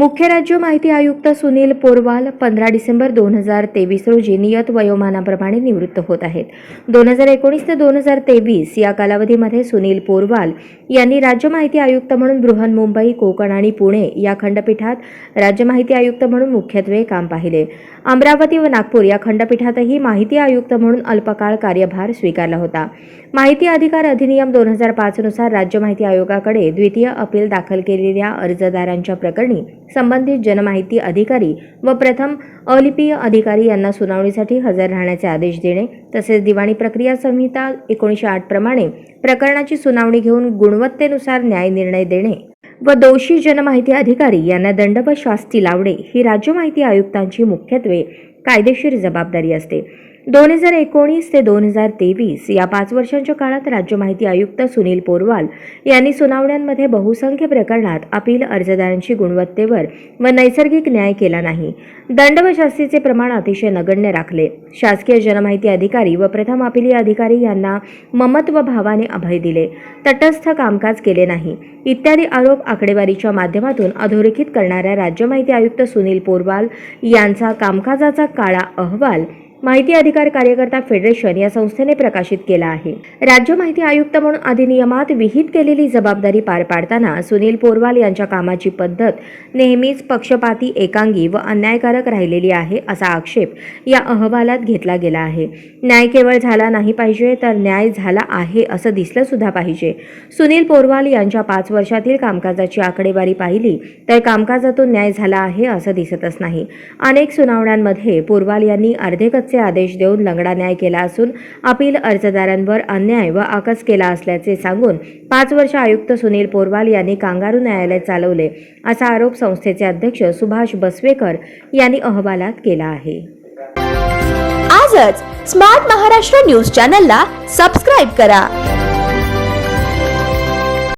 मुख्य राज्य माहिती आयुक्त सुनील पोरवाल पंधरा डिसेंबर दोन हजार तेवीस रोजी नियत वयोमानाप्रमाणे निवृत्त होत आहेत. दोन हजार एकोणीस ते दोन हजार तेवीस या कालावधीमध्ये सुनील पोरवाल यांनी राज्य माहिती आयुक्त म्हणून बृहन्मुंबई कोकण आणि पुणे या खंडपीठात राज्य माहिती आयुक्त म्हणून मुख्यत्वे काम पाहिले. अमरावती व नागपूर या खंडपीठातही माहिती आयुक्त म्हणून अल्पकाळ कार्यभार स्वीकारला होता. माहिती अधिकार अधिनियम दोन हजार पाचनुसार राज्य माहिती आयोगाकडे द्वितीय अपील दाखल केलेल्या अर्जदारांच्या प्रकरणी संबंधित जनमाहिती अधिकारी व प्रथम अलिपीय अधिकारी यांना सुनावणीसाठी हजर राहण्याचे आदेश देणे तसेच दिवाणी प्रक्रिया संहिता एकोणीसशे आठ प्रमाणे प्रकरणाची सुनावणी घेऊन गुणवत्तेनुसार न्याय निर्णय देणे व दोषी जनमाहिती अधिकारी यांना दंड व शास्ती लावणे ही राज्य माहिती आयुक्तांची मुख्यत्वे कायदेशीर जबाबदारी असते. दोन हजार एकोणीस ते दोन हजार तेवीस या पाच वर्षांच्या काळात राज्य माहिती आयुक्त सुनील पोरवाल यांनी सुनावण्यांमध्ये बहुसंख्य प्रकरणात अपील अर्जदारांची गुणवत्तेवर व नैसर्गिक न्याय केला नाही. दंड व शास्तीचे प्रमाण अतिशय नगण्य राखले. शासकीय जनमाहिती अधिकारी व प्रथम अपिली अधिकारी यांना ममत्व भावाने अभय दिले. तटस्थ कामकाज केले नाही. इत्यादी आरोप आकडेवारीच्या माध्यमातून अधोरेखित करणाऱ्या राज्य माहिती आयुक्त सुनील पोरवाल यांचा कामकाजाचा काळा अहवाल माहिती अधिकार कार्यकर्ता फेडरेशन या संस्थेने प्रकाशित केला आहे. राज्य माहिती आयुक्त म्हणून अधिनियमात विहित केलेली जबाबदारी पार पाडताना सुनील पोरवाल यांच्या कामाची पद्धत नेहमीच पक्षपाती एकांगी व अन्यायकारक राहिलेली आहे असा आक्षेप या अहवालात घेतला गेला आहे. न्याय केवळ झाला नाही पाहिजे तर न्याय झाला आहे असं दिसलं सुद्धा पाहिजे. सुनील पोरवाल यांच्या पाच वर्षातील कामकाजाची आकडेवारी पाहिली तर कामकाजातून न्याय झाला आहे असं दिसतच नाही. अनेक सुनावण्यांमध्ये पोरवाल यांनी अर्धेकच्चे आदेश देऊन लंगडा न्याय केला असून अपील अर्जदारांवर अन्याय व आकस केला असल्याचे सांगून पाच वर्ष आयुक्त सुनील पोरवाल यांनी कांगारू न्यायालय चालवले असा आरोप संस्थेचे अध्यक्ष सुभाष बसवेकर यांनी अहवालात केला आहे. आजच स्मार्ट महाराष्ट्र न्यूज चॅनलला सबस्क्राईब करा.